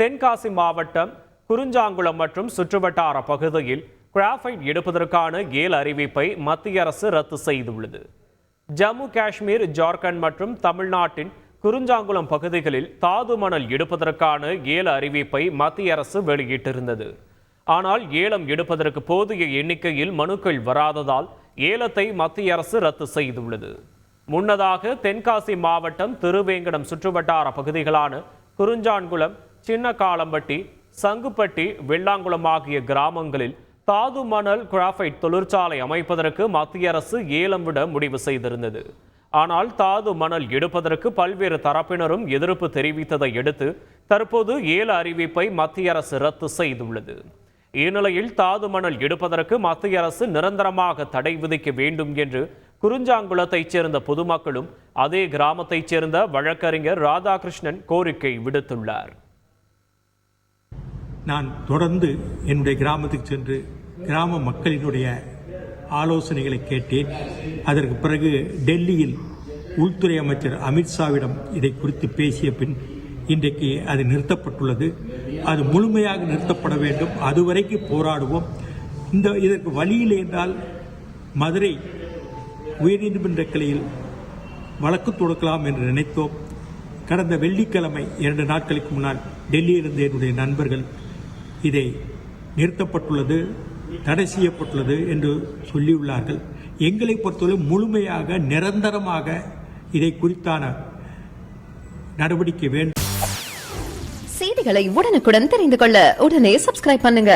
தென்காசி மாவட்டம் குறிஞ்சாங்குளம் மற்றும் சுற்றுவட்டார பகுதியில் கிராஃபைட் எடுப்பதற்கான ஏல் அறிவிப்பை மத்திய அரசு ரத்து செய்துள்ளது. ஜம்மு காஷ்மீர் ஜார்க்கண்ட் மற்றும் தமிழ்நாட்டின் குறிஞ்சாங்குளம் பகுதிகளில் தாது மணல் எடுப்பதற்கான ஏல அறிவிப்பை மத்திய அரசு வெளியிட்டிருந்தது. ஆனால் ஏலம் எடுப்பதற்கு போதிய எண்ணிக்கையில் மனுக்கள் வராததால் ஏலத்தை மத்திய அரசு ரத்து செய்துள்ளது. முன்னதாக தென்காசி மாவட்டம் திருவேங்கடம் சுற்றுவட்டார பகுதிகளான குறிஞ்சான்குளம் சின்ன காலம்பட்டி சங்குப்பட்டி வெள்ளாங்குளம் ஆகிய கிராமங்களில் தாது மணல் கிராஃபைட் தொழிற்சாலை அமைப்பதற்கு மத்திய அரசு ஏலம் விட முடிவு செய்திருந்தது. ஆனால் தாது மணல் எடுப்பதற்கு பல்வேறு தரப்பினரும் எதிர்ப்பு தெரிவித்ததை அடுத்து தற்போது ஏல அறிவிப்பை மத்திய அரசு ரத்து செய்துள்ளது. இந்நிலையில் தாது மணல் எடுப்பதற்கு மத்திய அரசு நிரந்தரமாக தடை விதிக்க வேண்டும் என்று குறிஞ்சாங்குளத்தைச் சேர்ந்த பொதுமக்களும் அதே கிராமத்தைச் சேர்ந்த வழக்கறிஞர் ராதாகிருஷ்ணன் கோரிக்கை விடுத்துள்ளார். நான் தொடர்ந்து என்னுடைய கிராமத்துக்கு சென்று கிராம மக்களினுடைய ஆலோசனைகளை கேட்டேன். அதற்கு பிறகு டெல்லியில் உள்துறை அமைச்சர் அமித்ஷாவிடம் இதை குறித்து பேசிய பின் இன்றைக்கு அது நிறுத்தப்பட்டுள்ளது. அது முழுமையாக நிறுத்தப்பட வேண்டும். அதுவரைக்கு போராடுவோம். இந்த இதற்கு வழியில் என்றால் மதுரை உயர்நீதிமன்ற கிளையில் வழக்கு தொடுக்கலாம் என்று நினைத்தோம். கடந்த வெள்ளிக்கிழமை இரண்டு நாட்களுக்கு முன்னால் டெல்லியிலிருந்து என்னுடைய நண்பர்கள் இதை நிறுத்தப்பட்டுள்ளது தடை செய்யப்பட்டுள்ளது என்று சொல்லியுள்ளார்கள். எங்களை பொறுத்தவரை முழுமையாக நிரந்தரமாக இதை குறித்தான நடவடிக்கை வேண்டும். செய்திகளை உடனுக்குடன் தெரிந்து கொள்ள உடனே சப்ஸ்கிரைப் பண்ணுங்க.